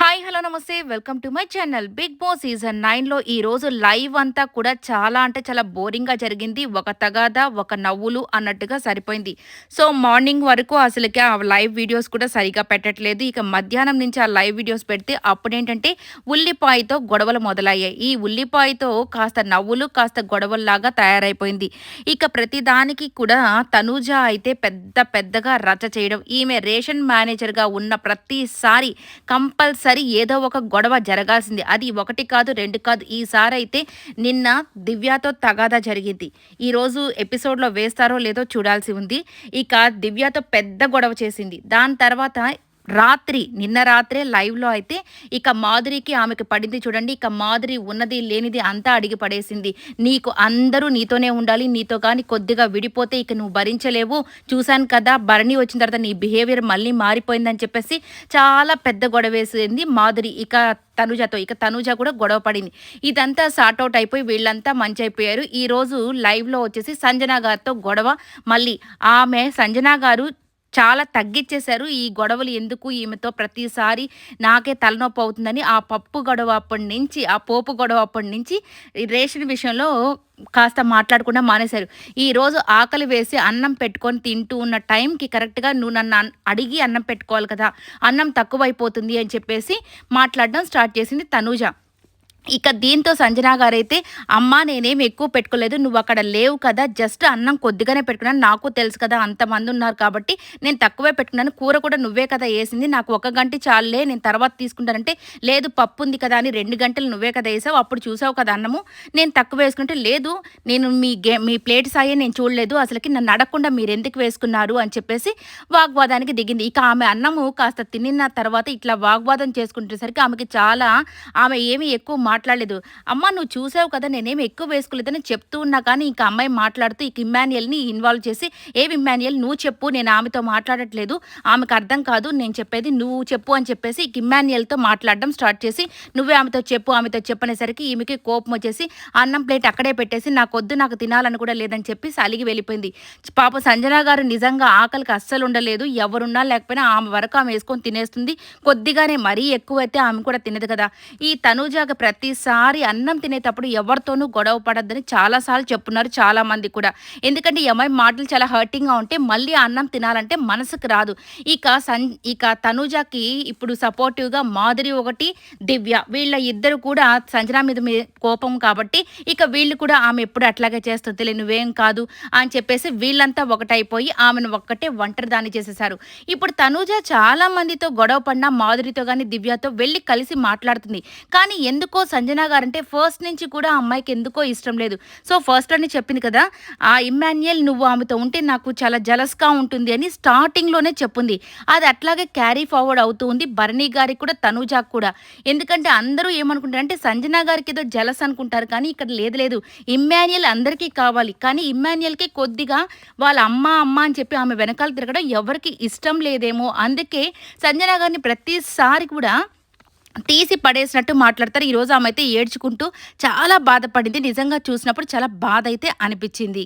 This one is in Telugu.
హాయ్ హలో నమస్తే. Welcome to my channel Bigg Boss season నైన్లో ఈరోజు లైవ్ అంతా కూడా చాలా అంటే చాలా బోరింగ్గా జరిగింది. ఒక తగాద ఒక నవ్వులు అన్నట్టుగా సరిపోయింది. సో మార్నింగ్ వరకు అసలుకి ఆ లైవ్ వీడియోస్ కూడా సరిగా పెట్టట్లేదు. ఇక మధ్యాహ్నం నుంచి ఆ లైవ్ వీడియోస్ పెడితే అప్పుడేంటంటే ఉల్లిపాయతో గొడవలు మొదలయ్యాయి. ఈ ఉల్లిపాయతో కాస్త నవ్వులు కాస్త గొడవల్లాగా తయారైపోయింది. ఇక ప్రతిదానికి కూడా తనూజ అయితే పెద్ద పెద్దగా రచ చేయడం ఈమె రేషన్ మేనేజర్గా ఉన్న ప్రతిసారి కంపల్సరీ సరి ఏదో ఒక గొడవ జరగాల్సింది. అది ఒకటి కాదు రెండు కాదు. ఈసారి అయితే నిన్న దివ్యతో తగాదా జరిగింది. ఈరోజు ఎపిసోడ్లో వేస్తారో లేదో చూడాల్సి ఉంది. ఇక దివ్యతో పెద్ద గొడవ చేసింది. దాని తర్వాత రాత్రి నిన్న రాత్రే లైవ్లో అయితే ఇక మాధురికి ఆమెకు పడింది చూడండి. ఇక మాధురి ఉన్నది లేనిది అంతా అడిగి పడేసింది. నీకు అందరూ నీతోనే ఉండాలి నీతో కానీ కొద్దిగా విడిపోతే ఇక నువ్వు భరించలేవు. చూశాను కదా భరణి వచ్చిన తర్వాత నీ బిహేవియర్ మళ్ళీ మారిపోయిందని చెప్పేసి చాలా పెద్ద గొడవ వేసింది మాధురి. ఇక తనుజతో ఇక తనుజ కూడా గొడవ పడింది. ఇదంతా సార్ట్అవుట్ అయిపోయి వీళ్ళంతా మంచి అయిపోయారు. ఈరోజు లైవ్లో వచ్చేసి సంజన గారితో గొడవ. మళ్ళీ ఆమె సంజన గారు చాలా తగ్గించేశారు ఈ గొడవలు ఎందుకు? ఈమెతో ప్రతిసారి నాకే తలనొప్పి అవుతుందని ఆ పప్పు గొడవ అప్పటి నుంచి ఆ పోపు గొడవ అప్పటి నుంచి రేషన్ విషయంలో కాస్త మాట్లాడకుండా మానేశారు. ఈరోజు ఆకలి వేసి అన్నం పెట్టుకొని తింటూ ఉన్న టైంకి కరెక్ట్గా నువ్వు నన్ను అడిగి అన్నం పెట్టుకోవాలి కదా అన్నం తక్కువైపోతుంది అని చెప్పేసి మాట్లాడడం స్టార్ట్ చేసింది తనూజ. ఇక దీంతో సంజనా గారైతే అమ్మ నేనేం ఎక్కువ పెట్టుకోలేదు. నువ్వు అక్కడ లేవు కదా. జస్ట్ అన్నం కొద్దిగానే పెట్టుకున్నాను. నాకు తెలుసు కదా అంతమంది ఉన్నారు కాబట్టి నేను తక్కువే పెట్టుకున్నాను. కూర కూడా నువ్వే కదా వేసింది. నాకు ఒక గంట చాలులే. నేను తర్వాత తీసుకుంటానంటే లేదు పప్పు ఉంది కదా అని రెండు గంటలు నువ్వే కదా వేసావు. అప్పుడు చూసావు కదా అన్నము. నేను తక్కువ వేసుకుంటే లేదు నేను మీ గే మీ ప్లేట్ సాయే నేను చూడలేదు. అసలుకి నన్ను అడగకుండా మీరు ఎందుకు వేసుకున్నారు? అని చెప్పేసి వాగ్వాదానికి దిగింది. ఇక ఆమె అన్నము కాస్త తినిన తర్వాత ఇట్లా వాగ్వాదం చేసుకుంటేసరికి ఆమెకి చాలా ఆమె ఏమి ఎక్కువ మాట్లాడలేదు. అమ్మ నువ్వు చూసావు కదా నేనేమి ఎక్కువ వేసుకోలేదని చెప్తూ ఉన్నా కానీ ఇంకా అమ్మాయి మాట్లాడుతూ ఇక ఇమ్మాన్యుయల్ని ఇన్వాల్వ్ చేసి ఏ ఇమ్మాన్యుయల్ నువ్వు చెప్పు నేను ఆమెతో మాట్లాడట్లేదు ఆమెకు అర్థం కాదు నేను చెప్పేది నువ్వు చెప్పు అని చెప్పేసి ఇక ఇమ్మాన్యుయల్తో మాట్లాడడం స్టార్ట్ చేసి నువ్వే ఆమెతో చెప్పు ఆమెతో చెప్పనేసరికి ఈమెకి కోపం వచ్చేసి అన్నం ప్లేట్ అక్కడే పెట్టేసి నాకు వద్దు నాకు తినాలని కూడా లేదని చెప్పి అలిగి వెళ్ళిపోయింది. పాప సంజన గారు నిజంగా ఆకలికి అస్సలు ఉండలేదు ఎవరున్నా లేకపోయినా ఆమె వరకు ఆమె వేసుకొని తినేస్తుంది. కొద్దిగానే మరీ ఎక్కువైతే ఆమె కూడా తినదు కదా. ఈ తనుజాగా ప్రతి ప్రతిసారి అన్నం తినేటప్పుడు ఎవరితోనూ గొడవ పడద్దని చాలాసార్లు చెప్పున్నారు చాలామంది కూడా. ఎందుకంటే ఈ మాటలు చాలా హర్టింగ్గా ఉంటే మళ్ళీ అన్నం తినాలంటే మనసుకు రాదు. ఇక సన్ ఇక తనుజాకి ఇప్పుడు సపోర్టివ్గా మాధురి ఒకటి దివ్య వీళ్ళ ఇద్దరు కూడా సంజన మీద కోపం కాబట్టి ఇక వీళ్ళు కూడా ఆమె ఎప్పుడు అట్లాగే చేస్తుంది నువ్వేం కాదు అని చెప్పేసి వీళ్ళంతా ఒకటైపోయి ఆమెను ఒక్కటే ఒంటరి దాన్ని చేసేసారు ఇప్పుడు తనూజ చాలా మందితో గొడవ పడినా మాధురితో కానీ దివ్యతో వెళ్ళి కలిసి మాట్లాడుతుంది. కానీ ఎందుకో సంజన గారు అంటే ఫస్ట్ నుంచి కూడా ఆ అమ్మాయికి ఎందుకో ఇష్టం లేదు. సో ఫస్ట్ అని చెప్పింది కదా ఆ ఇమ్మాన్యుయల్ నువ్వు ఆమెతో ఉంటే నాకు చాలా జలస్గా ఉంటుంది అని స్టార్టింగ్లోనే చెప్పింది. అది అట్లాగే క్యారీ ఫార్వర్డ్ అవుతూ ఉంది భరణి గారికి కూడా తనుజాకు కూడా. ఎందుకంటే అందరూ ఏమనుకుంటారు అంటే సంజన గారికి ఏదో జలస్ అనుకుంటారు కానీ ఇక్కడ లేదు లేదు. ఇమ్మాన్యుయల్ అందరికీ కావాలి. కానీ ఇమ్మాన్యుయల్కి కొద్దిగా వాళ్ళ అమ్మ అమ్మ అని చెప్పి ఆమె వెనకాల తిరగడం ఎవరికి ఇష్టం లేదేమో. అందుకే సంజన గారిని ప్రతిసారి కూడా తీసి పడేసినట్టు మాట్లాడతారు. ఈరోజు ఆమె అయితే ఏడ్చుకుంటూ చాలా బాధపడింది. నిజంగా చూసినప్పుడు చాలా బాధ అయితే అనిపించింది.